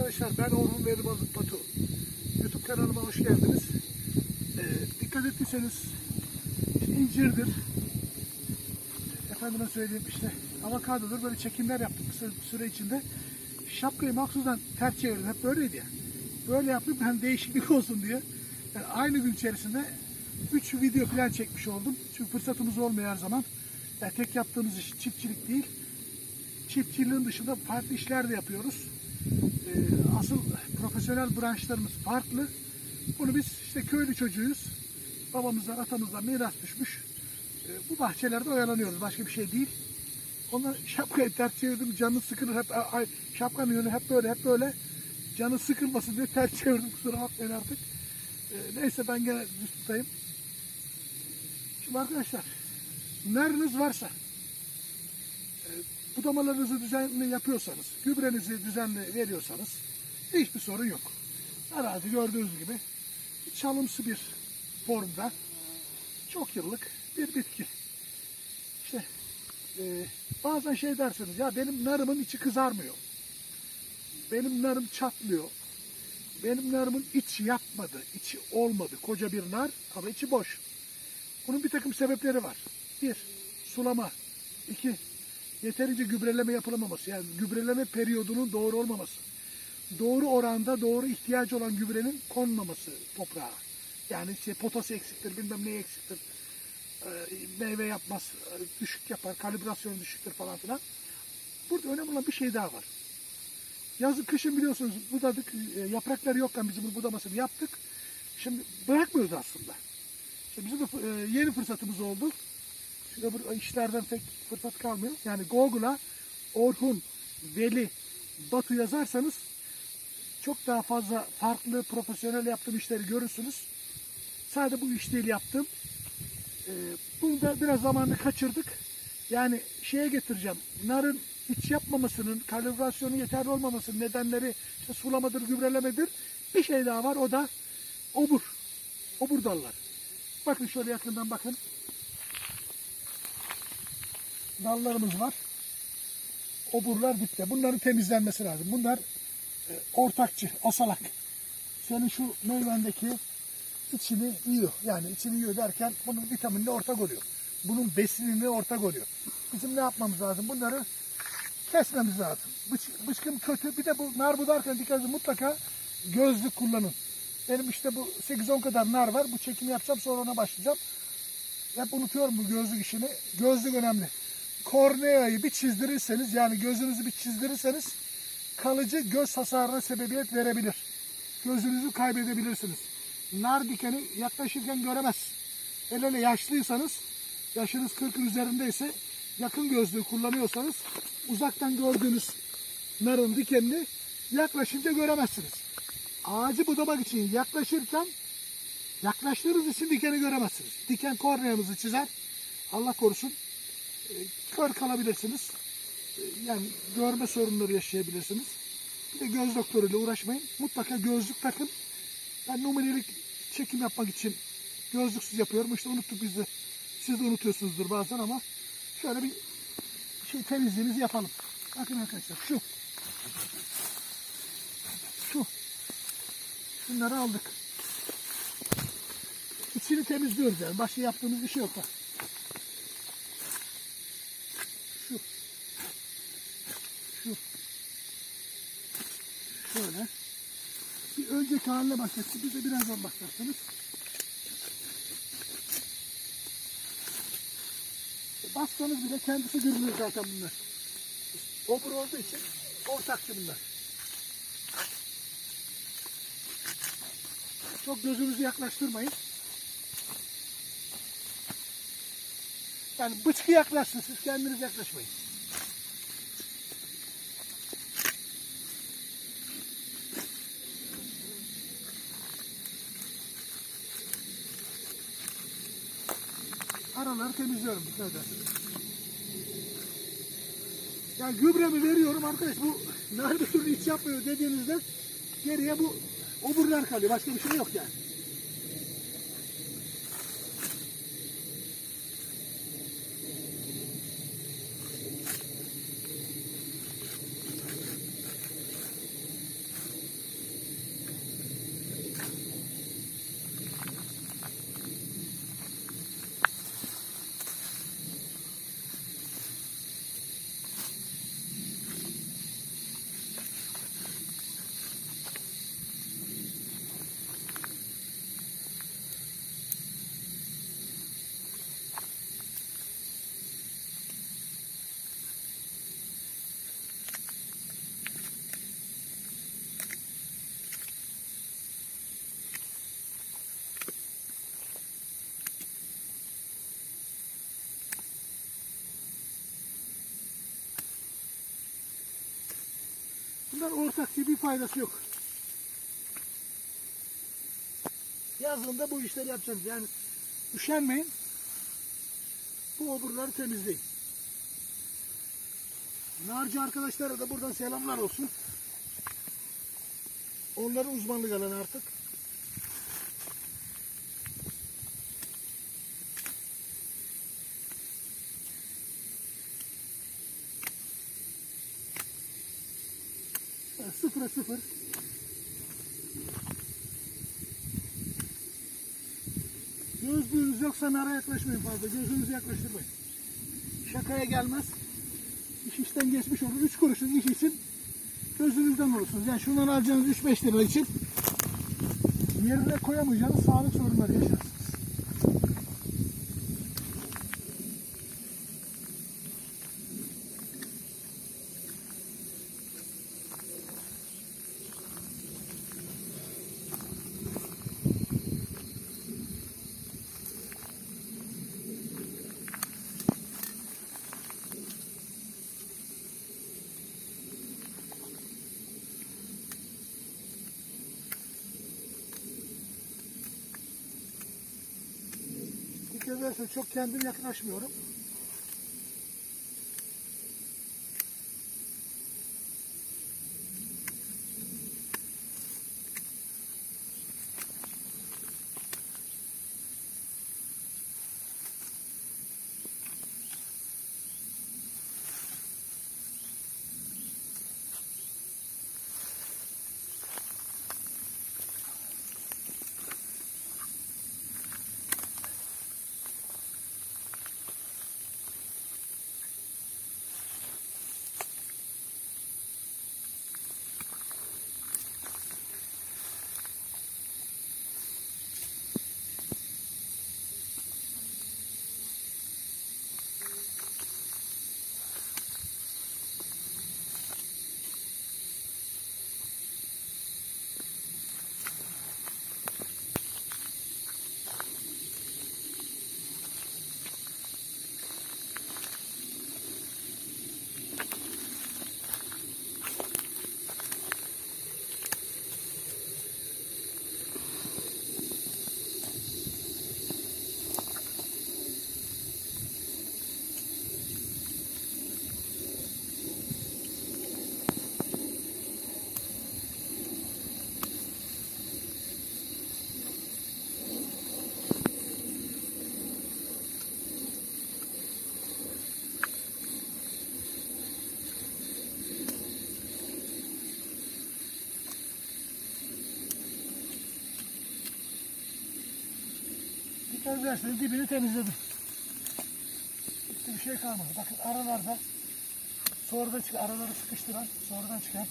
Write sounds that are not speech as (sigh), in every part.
Arkadaşlar ben Orhun Veli Batu. YouTube kanalıma hoş geldiniz. Ee, dikkat ettiyseniz işte incirdir. Efendime söyleyeyim işte avokadodur. Böyle çekimler yaptık kısa süre içinde. Şapkayı mahsusdan ters çevirdim. Hep böyleydi ya. Böyle yaptım hem değişiklik (laughs) olsun diye. Yani aynı gün içerisinde 3 video falan çekmiş oldum. Çünkü fırsatımız olmuyor her zaman. Yani tek yaptığımız iş çiftçilik değil. Çiftçiliğin dışında farklı işler de yapıyoruz. Ee, asıl profesyonel branşlarımız farklı. Bunu biz işte köylü çocuğuyuz. Babamızdan, atamızdan miras düşmüş. Ee, bu bahçelerde oyalanıyoruz. Başka bir şey değil. Onlar (laughs) şapkayı ters çevirdim. Canı sıkılır. Hep, ay, şapkanın yönü hep böyle, hep böyle. Canı sıkılmasın diye ters çevirdim. Kusura bakmayın artık. Ee, neyse ben gene düz tutayım. Şimdi arkadaşlar, neriniz varsa, e, budamalarınızı düzenli yapıyorsanız, gübrenizi düzenli veriyorsanız hiçbir sorun yok. Arazi gördüğünüz gibi çalımsı bir formda çok yıllık bir bitki. İşte e, bazen şey dersiniz ya benim narımın içi kızarmıyor. Benim narım çatlıyor. Benim narımın içi yapmadı, içi olmadı. Koca bir nar ama içi boş. Bunun bir takım sebepleri var. Bir, sulama. İki, yeterince gübreleme yapılamaması. Yani gübreleme periyodunun doğru olmaması. Doğru oranda doğru ihtiyacı olan gübrenin konmaması toprağa. Yani işte potası eksiktir, bilmem ne eksiktir. Ee, meyve yapmaz, düşük yapar, kalibrasyonu düşüktür falan filan. Burada önemli olan bir şey daha var. Yazın kışın biliyorsunuz budadık, e, yaprakları yokken bizim bu budamasını yaptık. Şimdi bırakmıyoruz aslında. İşte bizim de e, yeni fırsatımız oldu. Şimdi bu işlerden pek fırsat kalmıyor. Yani Google'a Orhun, Veli, Batu yazarsanız çok daha fazla farklı profesyonel yaptığım işleri görürsünüz. Sadece bu iş değil yaptım. Ee, bunu da biraz zamanını kaçırdık. Yani şeye getireceğim. Narın hiç yapmamasının, kalibrasyonu yeterli olmamasının nedenleri işte sulamadır, gübrelemedir. Bir şey daha var o da obur. Obur dallar. Bakın şöyle yakından bakın. Dallarımız var. Oburlar dipte. Bunların temizlenmesi lazım. Bunlar ortakçı, asalak. Senin şu meyvendeki içini yiyor. Yani içini yiyor derken bunun vitaminine ortak oluyor. Bunun besinine ortak oluyor. Bizim ne yapmamız lazım? Bunları kesmemiz lazım. Bıç, bıçkım kötü. Bir de bu nar budarken dikkat edin mutlaka gözlük kullanın. Benim işte bu 8-10 kadar nar var. Bu çekimi yapacağım sonra ona başlayacağım. Hep unutuyorum bu gözlük işini. Gözlük önemli. Korneayı bir çizdirirseniz yani gözünüzü bir çizdirirseniz kalıcı göz hasarına sebebiyet verebilir. Gözünüzü kaybedebilirsiniz. Nar dikeni yaklaşırken göremez. El ele yaşlıysanız, yaşınız 40'ın üzerindeyse yakın gözlüğü kullanıyorsanız uzaktan gördüğünüz narın dikenini yaklaşınca göremezsiniz. Ağacı budamak için yaklaşırken yaklaştığınız için dikeni göremezsiniz. Diken korneanızı çizer. Allah korusun e, kör kalabilirsiniz. Yani görme sorunları yaşayabilirsiniz. Bir de göz doktoruyla uğraşmayın. Mutlaka gözlük takın. Ben numaralık çekim yapmak için gözlüksüz yapıyorum. İşte unuttuk biz de. Siz de unutuyorsunuzdur bazen ama şöyle bir şey temizliğimizi yapalım. Bakın arkadaşlar şu. Şu. Bunları aldık. İçini temizliyoruz yani. Başka yaptığımız bir şey yok. Bak. Şöyle. Bir önceki haline bakacağız. Bir de birazdan bakacaksınız. Bassanız bile kendisi görünüyor zaten bunlar. Obur olduğu için ortakçı bunlar. Çok gözünüzü yaklaştırmayın. Yani bıçkı yaklaşsın siz kendiniz yaklaşmayın. Araları temizliyorum dikkat edersiniz. Yani gübremi veriyorum arkadaş bu (laughs) bir türlü hiç yapmıyor dediğinizde geriye bu oburlar kalıyor. Başka bir şey yok yani. Bunlar ortak bir faydası yok. Yazında bu işleri yapacaksınız. Yani üşenmeyin. Bu oburları temizleyin. Narcı arkadaşlara da buradan selamlar olsun. Onların uzmanlık alanı artık. Sıfıra sıfır. Gözlüğünüz yoksa nara yaklaşmayın fazla. Gözünüzü yaklaştırmayın. Şakaya gelmez. İş işten geçmiş olur. Üç kuruşluk iş için gözünüzden olursunuz. Yani şundan alacağınız 3-5 lira için yerine koyamayacağınız sağlık sorunları yaşarsınız. Ederseniz çok kendim yaklaşmıyorum. Ederseniz dibini temizledim. Hiçbir şey kalmadı. Bakın aralarda sonradan çıkan, araları sıkıştıran, sonradan çıkan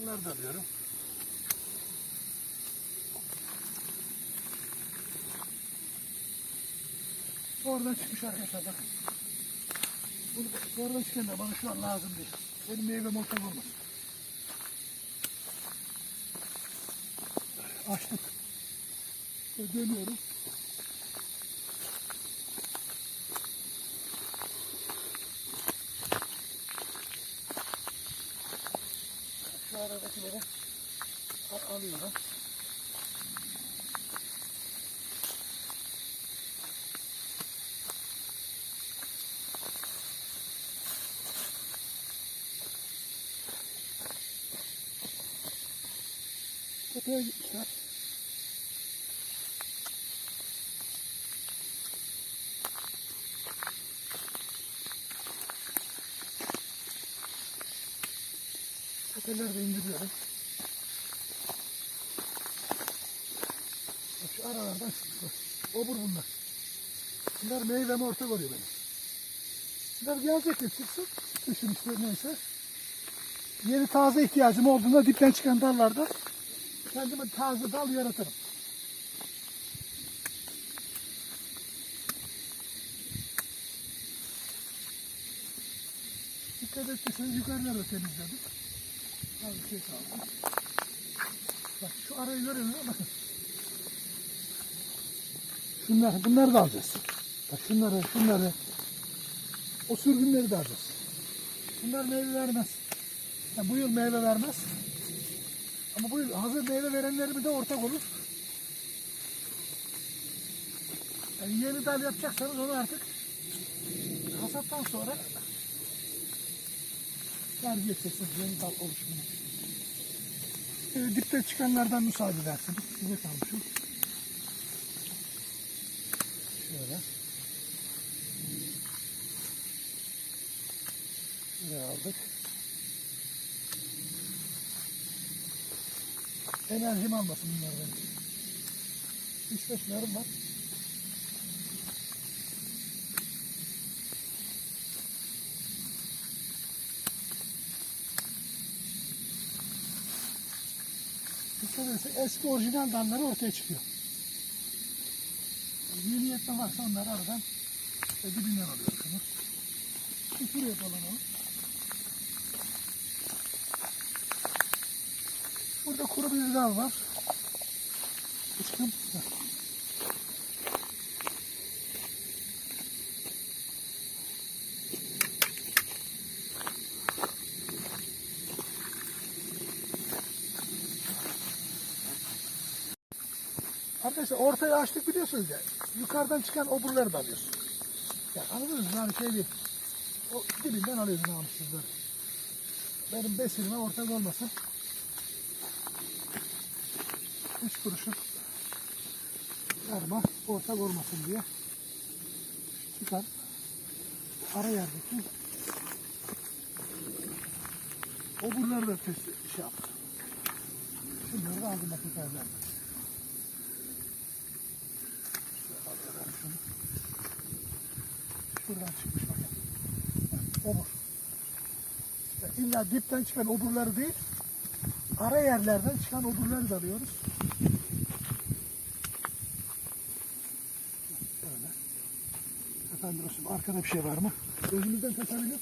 Bunları da alıyorum. Sonradan çıkmış arkadaşlar bakın. Bunu sonradan çıkan da bana şu an lazım değil. Benim meyvem ortak olmasın. Açtık. Ve dönüyorum. Şu aradakileri al- alıyorum. Tepeye gitmişler. Tepeleri de indiriyorum. Bak şu aralardan çıktı. Obur bunlar. Bunlar meyveme ortak oluyor benim. Bunlar gelecek de çıksın. Düşün işte neyse. Yeni taze ihtiyacım olduğunda dipten çıkan dallarda kendime taze dal yaratırım. Dikkat etseniz yukarıları temizledik. Bak şu arayı görüyor musun? Bakın. Şunlar, bunları da alacağız. Bak şunları, şunları. O sürgünleri de alacağız. Bunlar meyve vermez. Yani bu yıl meyve vermez. Ama bu yıl hazır meyve verenleri bir de ortak olur. Yani yeni dal yapacaksanız onu artık hasattan sonra edeceksiniz yeni dal oluşumunu. Ee, dipte çıkanlardan müsaade edersiniz. Size kalmışım. Şöyle. Buraya aldık. Enerjim almasın bunlar benim. 3-5 yarım var. Dikkat edersek eski orijinal dalları ortaya çıkıyor. Yeni yetme varsa onları aradan e, dibinden alıyorsunuz. Bir şuraya dolanalım. Burada kuru bir dal var. Kıskım. Arkadaşlar ortaya açtık biliyorsunuz ya. Yukarıdan çıkan oburları da alıyorsun. Ya anladınız mı? Yani şey değil. O dibinden alıyorsun namussuzları. Benim besinime ortak olmasın. Üç kuruşun verma ortak olmasın diye çıkan ara yerdeki oburları da test şey yaptım. Şunları da aldım bakın evlerden. Alıyorum şunu. Şuradan çıkmış bakın. Bak, Obur. Ya İlla dipten çıkan oburları değil, ara yerlerden çıkan oburları da alıyoruz. Böyle. Efendim şimdi arkada bir şey var mı? Gözümüzden kaçabilir.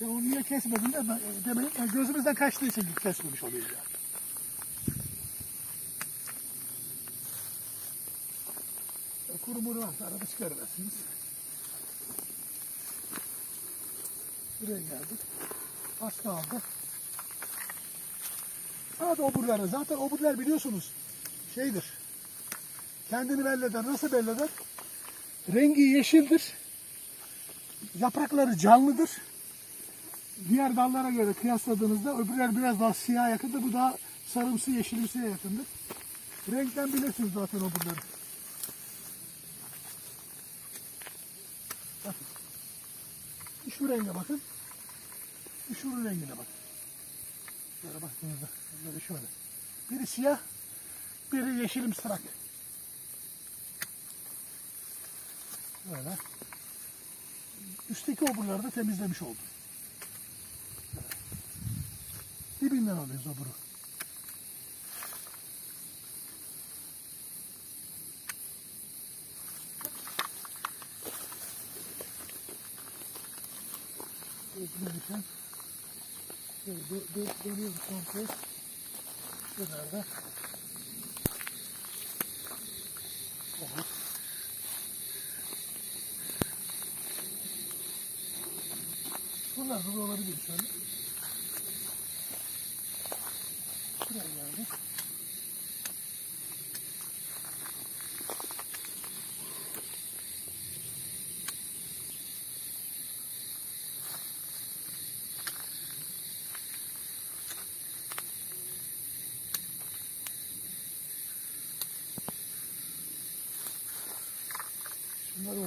Ya onu niye kesmedin de ben- demeyin. Yani gözümüzden kaçtığı için kesmemiş oluyor yani. Muru varsa arada çıkarıversiniz. Buraya geldik. Az kaldı. Hadi oburlara. Zaten oburlar biliyorsunuz şeydir. Kendini belli eder. Nasıl belli eder? Rengi yeşildir. Yaprakları canlıdır. Diğer dallara göre kıyasladığınızda öbürler biraz daha siyah yakındır. Bu daha sarımsı yeşilimsiye yakındır. Renkten bilirsiniz zaten oburları. Şu renge bakın. Şu rengine bakın. Şöyle baktığınızda böyle şöyle. Biri siyah, biri yeşilim sırak. Böyle. Üstteki oburları da temizlemiş oldum. Dibinden alıyoruz oburu. Gözümüzden şöyle dö dö dönüyoruz komple. Şuralarda. Evet. Bunlar da olabilir şöyle. Şuraya geldik.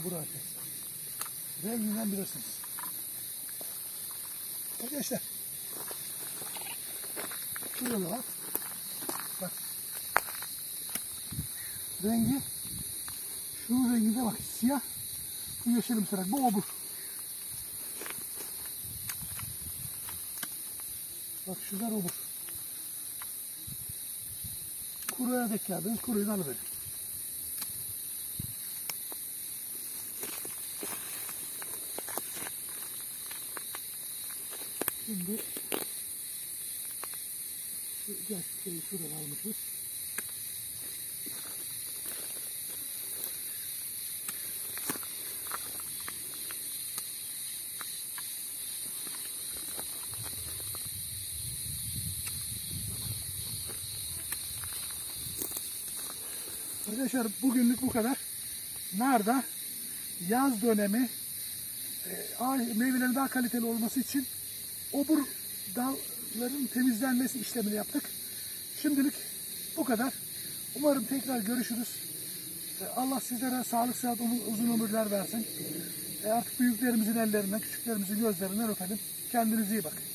Şunlar obur arkadaşlar. Renginden bilirsiniz. Arkadaşlar. Şurada da var. Bak. Rengi. Şunun rengi de bak siyah. Bu yeşilim sırak. Bu obur. Bak şunlar obur. Kuruya dek geldiniz. Kuruyu da alıverin. Plastiği şuradan almışız. Arkadaşlar bugünlük bu kadar. Narda yaz dönemi e, meyvelerin daha kaliteli olması için obur dalların temizlenmesi işlemini yaptık. Şimdilik bu kadar. Umarım tekrar görüşürüz. E, Allah sizlere sağlık, sıhhat, uzun ömürler versin. E, artık büyüklerimizin ellerinden, küçüklerimizin gözlerinden öpelim. Kendinize iyi bakın.